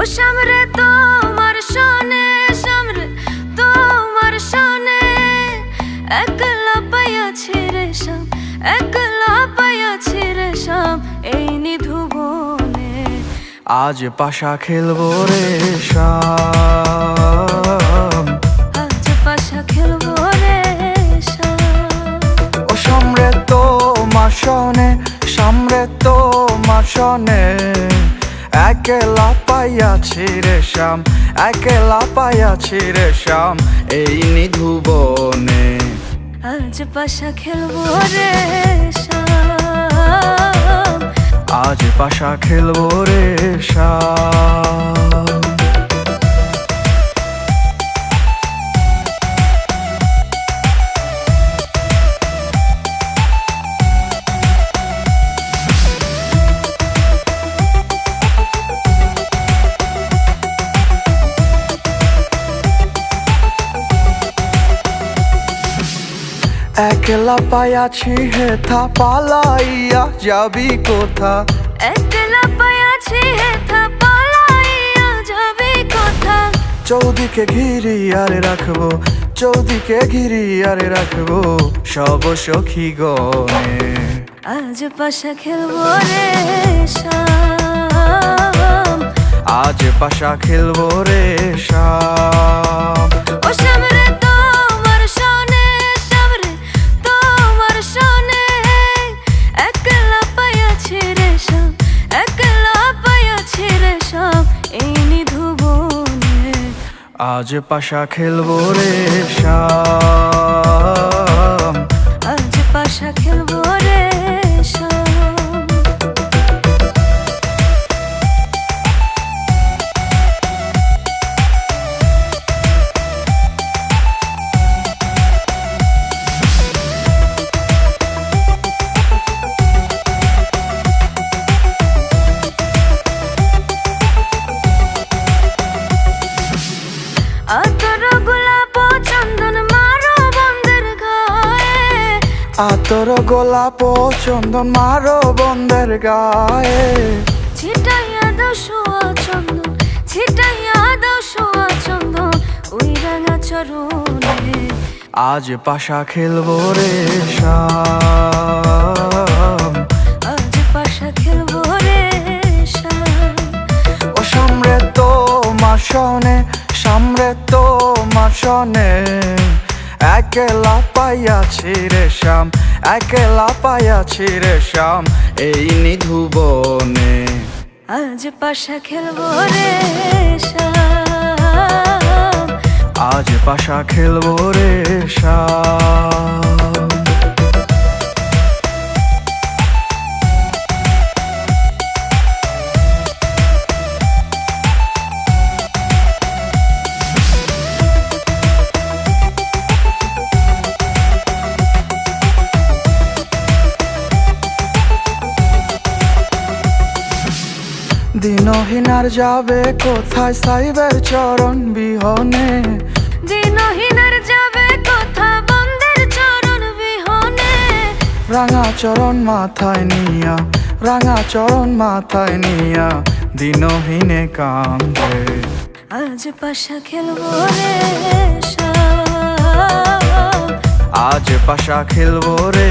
ও সামরে তোমার সনে, সামরে তোমার সনে। একলা পাইয়াছি রে সাম একলা পাইয়াছি রে সাম এই নিধুবনে আজ পাশা খেলব রে শাম একেলা পাইয়াছি রে শ্যাম একলা পাইয়াছি রে শ্যাম এই নিধুবনে আজ পাশা খেলব রে শাম আজ পাশা খেলব রে শ্যাম। একলা পাইয়াছি হেথা পালাইয়া যাবি কোথা? একলা পাইয়াছি হেথা পালাইয়া যাবি কোথা? চৌদিকে ঘিরি আর রাখব চৌদিকে ঘিরি আরে রাখব সব সখী গনে আজ পাশা খেলব রে শাম। আজ পাশা খেলব রে শাম। আজ পাশা খেলব রে শাম আতর গোলাপ চন্দন মারো বন্ধের গায়ে। ছিটাইয়া দাও সোয়া চন্দন ছিটাইয়া দাও সোয়া চন্দন ওই রাঙা চরণে। আজ পাশা খেলব রে শাম আজ পাশা খেলব রে শাম ও সামরে তো মাসনে সামরে তো মাসনে একেলা পাইয়াছি রে শ্যাম একলা পাইয়াছি রে শ্যাম এই নিধুবনে আজ পাশা খেলব রে শ্যাম। আজ পাশা খেলব রে শ্যাম। দিনহীনার যাবে কোথায়? সাইবের চরণ বিহনে। দিনহীনের যাবে কথা বন্ধের চরণ বিহনে। রাঙা চরণ মাথায় নিয়া রাঙা চরণ মাথায় নিয়া দিনহীনে কান্দে আজ পাশা খেলব রে আজ পাশা খেলব রে